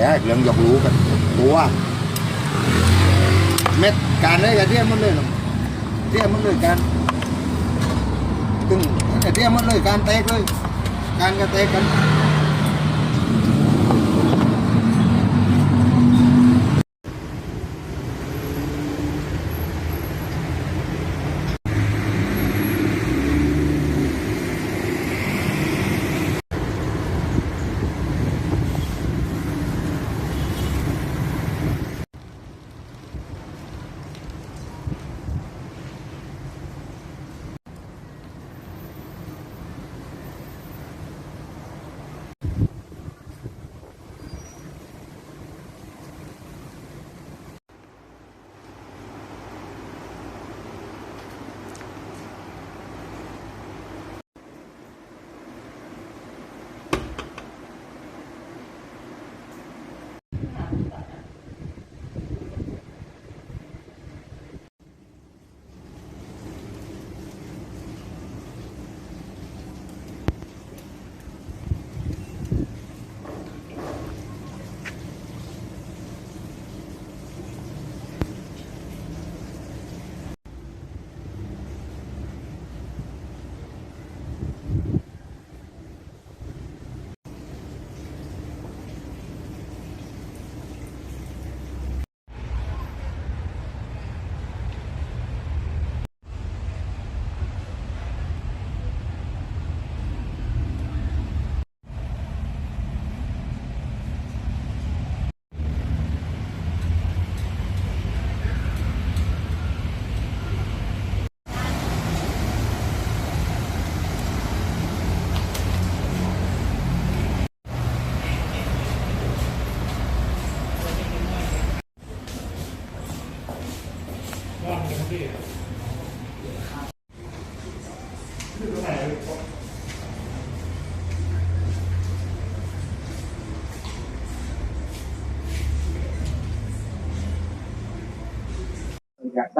แต่เรื่องหยอกรู้กันตัวเม็ดการได้กันเทียมมันเลยหรอกเทียมมันเลยการตึงเทียมมันเลยการแตกเลย การกระแตกกัน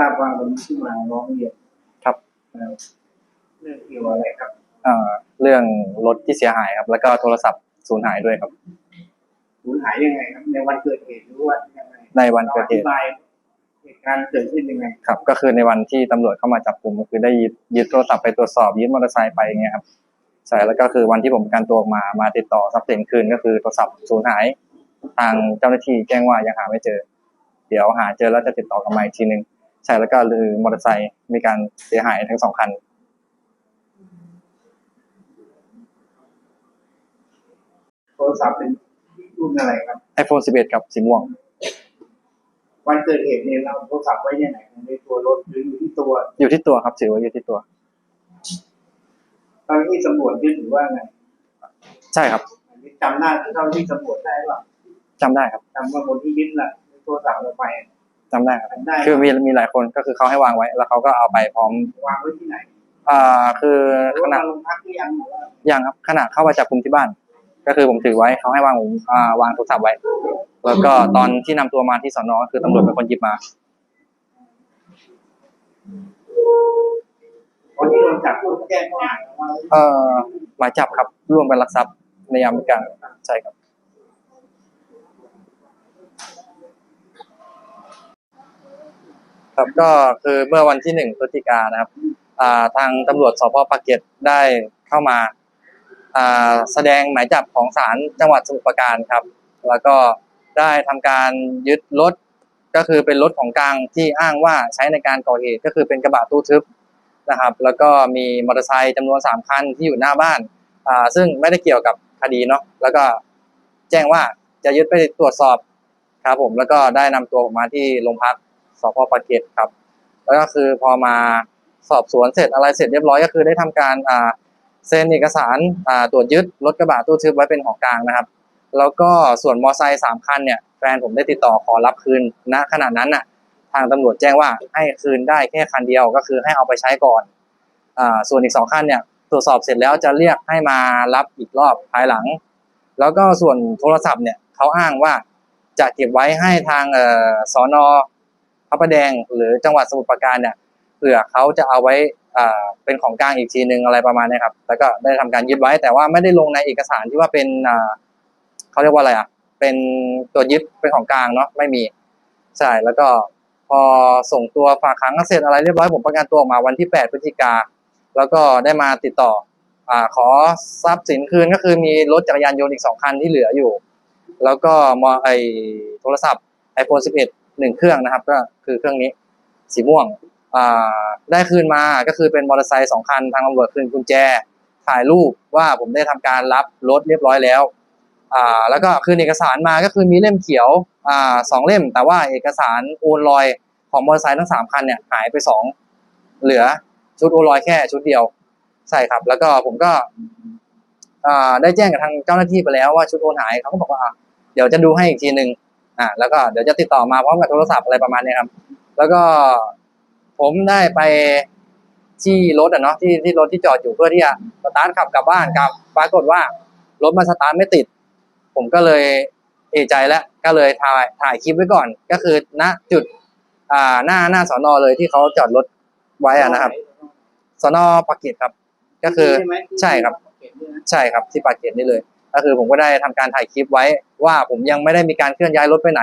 ราบว่าวันนี้ที่มาร้องเรียนครับเอ่อเรื่องเกี่ยวอะไรครับเอ่อเรื่องรถที่เสียหายครับ แล้วก็โทรศัพท์สูญหายด้วยครับสูญหายยังไงครับในวันเกิดเหตุหรือว่ายังไงในวันเกิดเหอตุธิบายเหตุการณ์เกิดขึ้นยังไงครับ ก็คือในวันที่ตำรวจเข้ามาจับกลุ่มก็คือได้ยึดยึดโทรศัพท์ไปตรวจสอบยึดมอเตอร์ไซค์ไปอย่างเงี้ยครับใช่แล้วก็คือวันที่ผมประกันตัวออกมามาติดต่อทรัพย์สินคืนก็คือโทรศัพท์สูญหาย ทางเจ้าหน้าที่แจ้งว่ายังหาไม่เจอ เดี๋ยวหาเจอแล้วจะติดต่อกลับมาอีกทีนึง ใช่แล้วก็คือมอเตอร์ไซค์มีการเสียหายทั้งสองคันโทรศัพท์เป็นรุ่นอะไรครับ iPhone 11 กับสีม่วง วันเกิดเหตุเนี่ยเราโทรศัพท์ไว้ที่ไหนในตัวรถหรืออยู่ที่ตัวอยู่ที่ตัวครับถือว่าอยู่ที่ตัว ตอนที่ตำรวจยึดหรือว่าไงใช่ครับอันนี้จำหน้าเจ้าหน้าที่ตำรวจได้หรือเปล่าจำได้ครับจำว่าคนที่ยึดน่ะโทรศัพท์เราไป จำได้ครับจำได้ คือมีมีหลายคนก็คือเขาให้วางไว้ แล้วเขาก็เอาไปพร้อมวางไว้ที่ไหนอ่าคือหรือขว่านาดมาลงพักที่ยังหรือว่ายังครับขนาดเข้ามาจับกลุ่มที่บ้าน ก็คือผมถือไว้เขาให้วางผมอ่าวางโทรศัพท์ไว้ แล้วก็ตอนที่นำตัวมาที่สอนอก็คือตำรวจเป็นคนหยิบมาวันที่โดนจับผู้แจ้งข้อหาว่าเอ่อหมายจับครับร่วมกันลักทรัพย์ในยามวิการใช่ครับ ครับก็คือเมื่อวันที่หนึ่งพฤศจิกายนะครับทางตำรวจสพปากเกร็ดได้เข้ามาแสดงหมายจับของศาลจังหวัดสมุทรปราการครับ แล้วก็ได้ทำการยึดรถก็คือเป็นรถของกลางที่อ้างว่าใช้ในการก่อเหตุก็คือเป็นกระบะตู้ทึบนะครับ แล้วก็มีมอเตอร์ไซค์จำนวนสามคันที่อยู่หน้าบ้าน ซึ่งไม่ได้เกี่ยวกับคดีเนาะแล้วก็แจ้งว่าจะยึดไปตรวจสอบครับผมแล้วก็ได้นำตัวผมมาที่โรงพัก สพปากเกร็ดครับ แล้วก็คือพอมาสอบสวนเสร็จอะไรเสร็จเรียบร้อยก็คือได้ทำการอ่าเซ็นเอกสารอ่าตรวจยึดรถกระบะตู้ทึบไว้เป็นของกลางนะครับ แล้วก็ส่วนมอไซค์สามคันเนี่ยแฟนผมได้ติดต่อขอรับคืนณขณะนั้นน่ะทางตำรวจแจ้งว่าให้คืนได้แค่คันเดียวก็คือให้เอาไปใช้ก่อนอ่าส่วนอีกสองคันเนี่ยตรวจสอบเสร็จแล้วจะเรียกให้มารับอีกรอบภายหลัง แล้วก็ส่วนโทรศัพท์เนี่ยเขาอ้างว่าจะเก็บไว้ให้ทางออสอนอ พระประแดงหรือจังหวัดสมุทรปราการเนี่ยเผื่อเขาจะเอาไว้อ่าเป็นของกลางอีกทีหนึ่งอะไรประมาณนี้ครับ แล้วก็ได้ทำการยึดไว้ แต่ว่าไม่ได้ลงในเอกสารที่ว่าเป็นอ่าเขาเรียกว่าอะไรอะ เป็นตัวยึดเป็นของกลางเนาะไม่มีใช่แล้วก็พอส่งตัวฝากขังเสร็จอะไรเรียบร้อยผมประกันตัวออกมาวันที่ 8 พฤศจิกา แล้วก็ได้มาติดต่ออ่าขอทรัพย์สินคืนก็คือมีรถจักรยานยนต์อีกสองคันที่เหลืออยู่ แล้วก็มอไอโทรศัพท์ iPhone 11 หนึ่งเครื่องนะครับ ก็คือเครื่องนี้สีม่วงได้คืนมาก็คือเป็นมอเตอร์ไซค์สองคันทางตำรวจคืนกุญแจ ถ่ายรูปว่าผมได้ทำการรับรถเรียบร้อยแล้วแล้วก็คืนเอกสารมาก็คือมีเล่มเขียวอสองเล่ม แต่ว่าเอกสารโอนลอยของมอเตอร์ไซค์ทั้งสามคันเนี่ยหายไปสองเหลือชุดโอนลอยแค่ชุดเดียวใช่ครับ แล้วก็ผมก็ได้แจ้งกับทางเจ้าหน้าที่ไปแล้วว่าชุดโอนหายเขาก็บอกว่าเดี๋ยวจะดูให้อีกทีหนึ่ง อ่าแล้วก็เดี๋ยวจะติดต่อมาพร้อมกับโทรศัพท์อะไรประมาณเนี้ยครับ แล้วก็ผมได้ไปที่รถอะเนาะที่ที่รถที่จอดอยู่เพื่อที่จะสตาร์ทขับกลับบ้านกลับปรากฏว่ารถมันสตาร์ทไม่ติด ผมก็เลยเอะใจแล้วก็เลยถ่ายถ่ายคลิปไว้ก่อน ก็คือณจุด อ่าหน้าหน้าสอนอเลยที่เขาจอดรถไว้อะนะครับสอนอปากเกร็ดครับ ก็คือใช่ไหมใช่ครับ ใช่ครับที่ปากเกร็ดนี่เลย ก็คือผมก็ได้ทำการถ่ายคลิปไว้ว่าผมยังไม่ได้มีการเคลื่อนย้ายรถไปไหน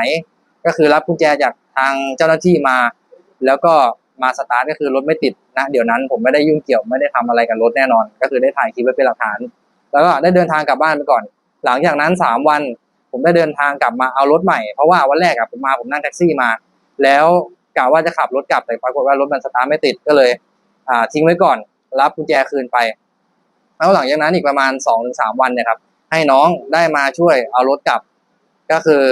ก็คือรับกุญแจจากทางเจ้าหน้าที่มา แล้วก็มาสตาร์ทก็คือรถไม่ติดนะเดี๋ยวนั้นผมไม่ได้ยุ่งเกี่ยวไม่ได้ทำอะไรกับรถแน่นอน ก็คือได้ถ่ายคลิปไว้เป็นหลักฐาน แล้วก็ได้เดินทางกลับบ้านไปก่อน หลังจากนั้นสามวัน ผมได้เดินทางกลับมาเอารถใหม่เพราะว่าวันแรกอะผมมาผมนั่งแท็กซี่มา แล้วกะว่าจะขับรถกลับแต่ปรากฏว่ารถมันสตาร์ทไม่ติดก็เลยอ่าทิ้งไว้ก่อน รับกุญแจคืนไปแล้วหลังจากนั้นอีกประมาณสองถึงสามวันเนี่ยครับ ให้น้องได้มาช่วยเอารถกลับ ก็คือ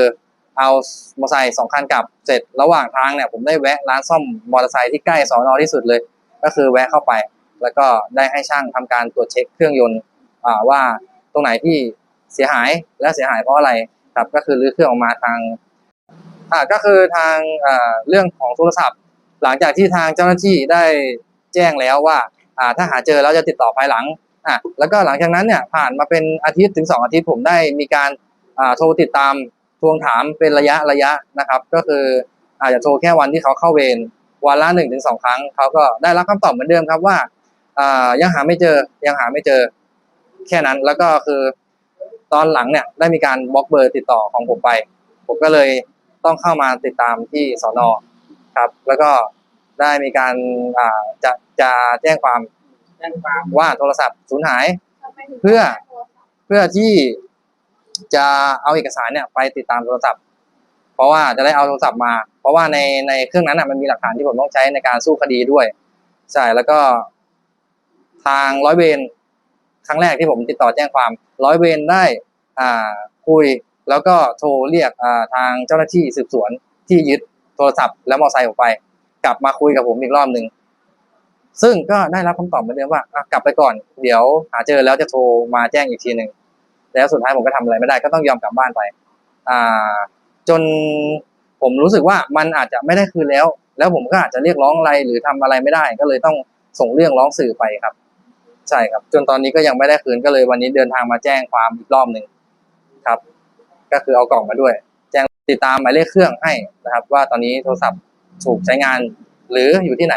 เอามอเตอร์ไซค์สองคันกลับเสร็จระหว่างทางเนี่ยผมได้แวะร้านซ่อมมอเตอร์ไซค์ที่ใกล้สอนอที่สุดเลย ก็คือแวะเข้าไป แล้วก็ได้ให้ช่างทำการตรวจเช็คเครื่องยนต์ว่าตรงไหนที่เสียหายและเสียหายเพราะอะไรครับก็คือรื้อเครื่องออกมาทางอ่าก็คือทางอ่าเรื่องของโทรศัพท์ หลังจากที่ทางเจ้าหน้าที่ได้แจ้งแล้วว่าอ่าถ้าหาเจอแล้วจะติดต่อภายหลัง อะแล้วก็หลังจากนั้นเนี่ยผ่านมาเป็นอาทิตย์ถึงสองอาทิตย์ผมได้มีการอ่าโทรติดตามทวงถามเป็นระยะระยะนะครับ ก็คืออาจจะโทรแค่วันที่เขาเข้าเวรวันละหนึ่งถึงสองครั้งเขาก็ได้รับคำตอบเหมือนเดิมครับว่าอ่ายังหาไม่เจอยังหาไม่เจอแค่นั้นแล้วก็คือตอนหลังเนี่ยได้มีการบล็อกเบอร์ติดต่อของผมไป ผมก็เลยต้องเข้ามาติดตามที่สอนอครับ แล้วก็ได้มีการอ่าจะจะแจ้งความ วามว่าโทรศัพท์สูญหาย เพื่อเพื่อที่จะเอาเอกสารเนี่ย ไปติดตามโทรศัพท์ เพราะว่าจะได้เอาโทรศัพท์มา เพราะว่าในในเครื่องนั้นน่ะมันมีหลักฐานที่ผมต้องใช้ในการสู้คดีด้วย ใช่แล้วก็ทางร้อยเวรครั้งแรกที่ผมติดต่อแจ้งความ ร้อยเวรได้อ่าคุย แล้วก็โทรเรียกอ่าทางเจ้าหน้าที่สืบสวนที่ยึดโทรศัพท์และมอเตอร์ไซค์ผมไป กลับมาคุยกับผมอีกรอบหนึ่ง ซึ่งก็ได้รับคำตอบเหมือนเดิมว่า กลับไปก่อน เดี๋ยวหาเจอแล้วจะโทรมาแจ้งอีกทีหนึ่ง แล้วสุดท้ายผมก็ทำอะไรไม่ได้ก็ต้องยอมกลับบ้านไป อ่า จนผมรู้สึกว่ามันอาจจะไม่ได้คืนแล้ว แล้วผมก็อาจจะเรียกร้องอะไรหรือทำอะไรไม่ได้ ก็เลยต้องส่งเรื่องร้องสื่อไปครับ ใช่ครับ จนตอนนี้ก็ยังไม่ได้คืนก็เลยวันนี้เดินทางมาแจ้งความอีกรอบหนึ่งครับ ก็คือเอากล่องมาด้วย แจ้งติดตามหมายเลขเครื่องให้นะครับ ว่าตอนนี้โทรศัพท์ถูกใช้งานหรืออยู่ที่ไหน